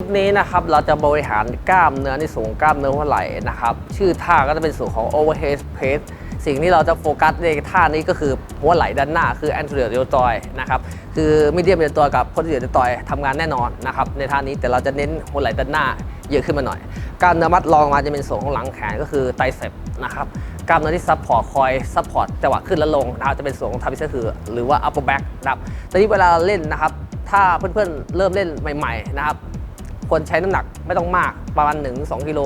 คลิปนี้นะครับเราจะบริหารกล้ามเนื้อในส่วนของกล้ามเนื้อหัวไหล่นะครับ ชื่อท่าก็จะเป็นส่วนของ overhead press สิ่งที่เราจะโฟกัสในท่านี้ก็คือหัวไหล่ด้านหน้าคือ anterior deltoid นะครับคือ medium deltoid กับ posterior deltoid ทำงานแน่นอนนะครับในท่านี้แต่เราจะเน้นหัวไหล่ด้านหน้าเยอะขึ้นมาหน่อยกล้ามเนื้อมัดรองมาจะเป็นส่วนของหลังแขนก็คือไตรเซปนะครับกล้ามเนื้อที่ซัพพอร์ตคอยซัพพอร์ตจังหวะขึ้นและลงนะครับจะเป็นส่วนของทาบิสคือหรือว่า upper back นะครับแต่ที่เวลาเล่นนะครับถ้าเพื่อนๆเริ่มเล่นใหม่ๆนะครับ ควรใช้น้ำหนักไม่ต้องมากประมาณ 1 2 กิโล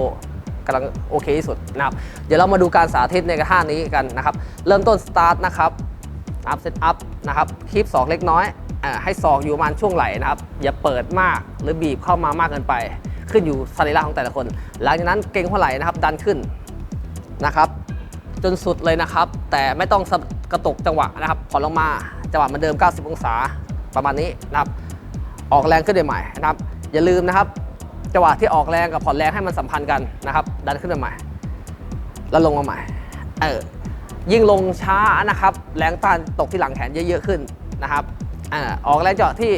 กำลังโอเคที่สุดนะครับ เดี๋ยวเรามาดูการสาธิตในกระท่านี้กันนะครับ เริ่มต้นสตาร์ทนะครับอัพเซตอัพนะครับคีบศอกเล็กน้อยอให้ศอกอยู่ประมาณช่วงไหล่นะครับ อย่าเปิดมากหรือบีบเข้ามามากเกินไป ขึ้นอยู่สรีระของแต่ละคน หลังจากนั้นเกร็งหัวไหล่นะครับ ดันขึ้นนะครับ จนสุดเลยนะครับ แต่ไม่ต้องกระตุกจังหวะนะครับผ่อนลงมาจังหวะเหมือนเดิม 90 องศาประมาณนี้นะครับ ออกแรงขึ้นได้ใหม่นะครับ อย่าลืมนะครับจังหวะที่ออกแรงกับผ่อนแรงให้มันสัมพันธ์กันนะครับ ดันขึ้นมาใหม่ แล้วลงมาใหม่เออยิ่งลงช้านะครับ แรงต้านตกที่หลังแขนเยอะๆขึ้นนะครับอออกแรงเจาะที่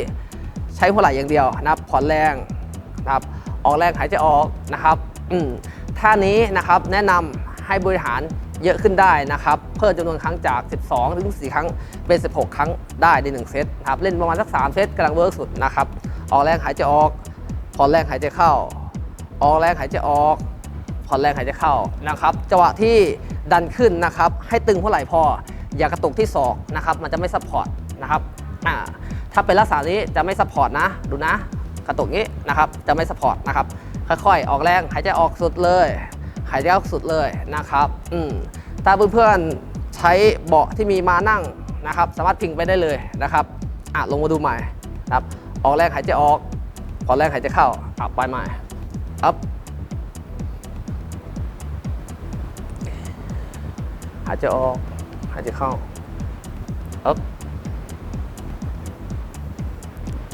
ใช้หัวไหล่อย่างเดียวนะครับผ่อนแรงนะครับออกแรงหายใจออกนะครับท่านี้นะครับแนะนำให้บริหารเยอะขึ้นได้นะครับ เพิ่มจำนวนครั้งจาก 12 ถึง 4 ครั้งเป็น 16 ครั้งได้ใน 1 เซตนะครับเล่นประมาณสัก 3 เซตกำลังเวิร์กสุดนะครับ ออกแรงหายใจออก ผ่อนแรงหายใจเข้า ออกแรงหายใจออก ผ่อนแรงหายใจเข้านะครับ จังหวะที่ดันขึ้นนะครับ ให้ตึงหัวไหล่พอ อย่ากระตุกที่ศอกนะครับ มันจะไม่ซัพพอร์ตนะครับอ่าถ้าเป็นลักษณะนี้จะไม่ซัพพอร์ตนะ ดูนะ กระตุกนี้นะครับ จะไม่ซัพพอร์ตนะครับ ค่อยๆ ออกแรงหายใจออกสุดเลย หายใจออกสุดเลยนะครับ อืมถ้าเพื่อนๆใช้เบาะที่มีมานั่งนะครับ สามารถพิงไปได้เลยนะครับอะลงมาดูใหม่ครับ ออกแรงหายใจออกผ่อนแรงหายใจเข้าอะไปใหม่อัพหายใจออกหายใจเข้าอึ๊บ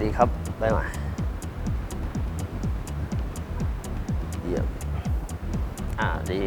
ดีครับได้ไหมเยี่ยมอ่าดี